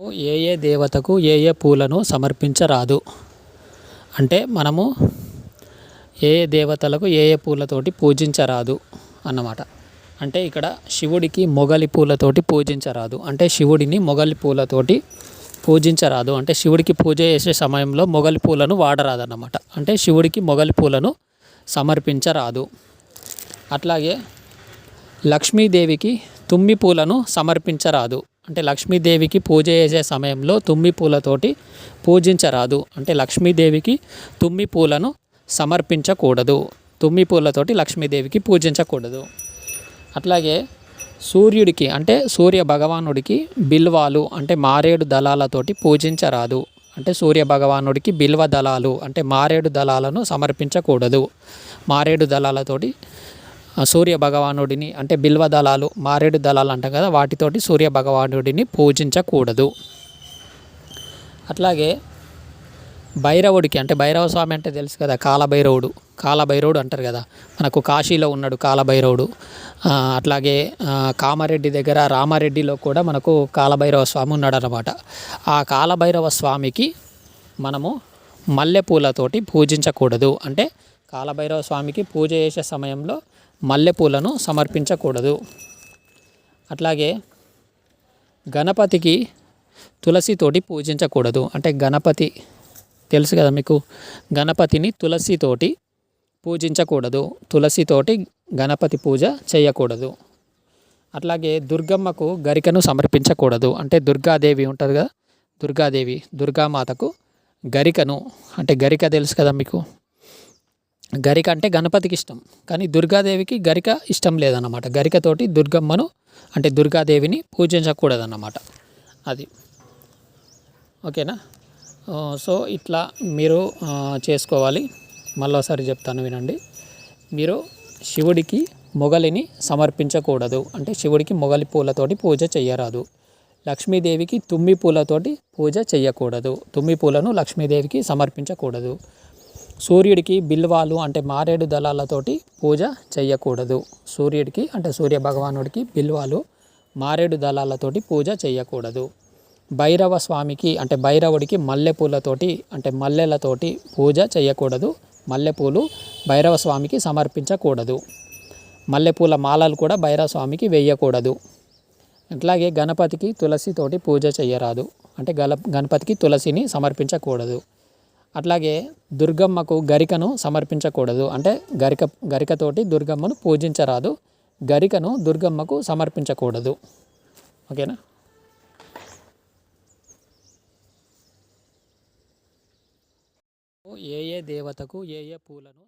ఏ ఏ దేవతకు ఏ ఏ పూలను సమర్పించరాదు. అంటే మనము ఏ ఏ దేవతలకు ఏ ఏ పూలతోటి పూజించరాదు అన్నమాట. అంటే ఇక్కడ శివుడికి మొగలి పూలతోటి పూజించరాదు. అంటే శివుడిని మొగలి పూలతోటి పూజించరాదు. అంటే శివుడికి పూజ చేసే సమయంలో మొగలి పూలను వాడరాదు అన్నమాట అంటే శివుడికి మొగలి పూలను సమర్పించరాదు. అట్లాగే లక్ష్మీదేవికి తుమ్మి పూలను సమర్పించరాదు. అంటే లక్ష్మీదేవికి పూజ చేసే సమయంలో తుమ్మి పూలతోటి పూజించరాదు. అంటే లక్ష్మీదేవికి తుమ్మి పూలను సమర్పించకూడదు. తుమ్మి పూలతోటి లక్ష్మీదేవికి పూజించకూడదు. అట్లాగే సూర్యుడికి అంటే సూర్య భగవానుడికి బిల్వాలు అంటే మారేడు దళాలతోటి పూజించరాదు. అంటే సూర్య భగవానుడికి బిల్వ దళాలు అంటే మారేడు దళాలను సమర్పించకూడదు. మారేడు దళాలతోటి సూర్య భగవానుడిని అంటే బిల్వ దళాలు మారేడు దళాలు అంటాం కదా వాటితోటి సూర్య భగవానుడిని పూజించకూడదు. అట్లాగే భైరవుడికి అంటే భైరవ స్వామి అంటే తెలుసు కదా కాలభైరవుడు. కాలభైరవుడు అంటారు కదా మనకు కాశీలో ఉన్నాడు కాలభైరవుడు. అట్లాగే కామారెడ్డి దగ్గర రామారెడ్డిలో కూడా మనకు కాలభైరవ స్వామి ఉన్నాడు అనమాట ఆ కాలభైరవ స్వామికి మనము మల్లెపూలతోటి పూజించకూడదు. అంటే కాలభైరవ స్వామికి పూజ చేసే సమయంలో మల్లెపూలను సమర్పించకూడదు. అట్లాగే గణపతికి తులసితోటి పూజించకూడదు. అంటే గణపతి తెలుసు కదా మీకు? గణపతిని తులసితోటి పూజించకూడదు. తులసితోటి గణపతి పూజ చేయకూడదు. అట్లాగే దుర్గమ్మకు గరికను సమర్పించకూడదు. అంటే దుర్గాదేవి ఉంటుంది కదా? దుర్గాదేవి దుర్గామాతకు గరికను. అంటే గరిక తెలుసు కదా మీకు? గరిక అంటే గణపతికి ఇష్టం. కానీ దుర్గాదేవికి గరిక ఇష్టం లేదన్నమాట. గరికతోటి దుర్గమ్మను అంటే దుర్గాదేవిని పూజించకూడదన్నమాట. అది. ఓకేనా? సో ఇట్లా మీరు చేసుకోవాలి. మళ్ళీసారి చెప్తాను వినండి. మీరు శివుడికి మొగలిని సమర్పించకూడదు. అంటే శివుడికి మొగలి పూలతోటి పూజ చేయరాదు లక్ష్మీదేవికి తుమ్మి పూలతోటి పూజ చేయకూడదు తుమ్మి పూలను లక్ష్మీదేవికి సమర్పించకూడదు. సూర్యుడికి బిల్వాలు అంటే మారేడు దళాలతోటి పూజ చేయకూడదు సూర్యుడికి అంటే సూర్య భగవానుడికి బిల్వాలు మారేడు దళాలతోటి పూజ చేయకూడదు భైరవ స్వామికి అంటే భైరవుడికి మల్లెపూలతోటి అంటే మల్లెలతోటి పూజ చేయకూడదు మల్లెపూలు భైరవ స్వామికి సమర్పించకూడదు. మల్లెపూల మాలలు కూడా భైరవ స్వామికి వేయకూడదు. అట్లాగే గణపతికి తులసితోటి పూజ చేయరాదు అంటే గల గణపతికి తులసిని సమర్పించకూడదు. అట్లాగే దుర్గమ్మకు గరికను సమర్పించకూడదు. అంటే గరిక గరికతోటి దుర్గమ్మను పూజించరాదు. గరికను దుర్గమ్మకు సమర్పించకూడదు. ఓకేనా? ఏ ఏ దేవతకు ఏ ఏ పూలను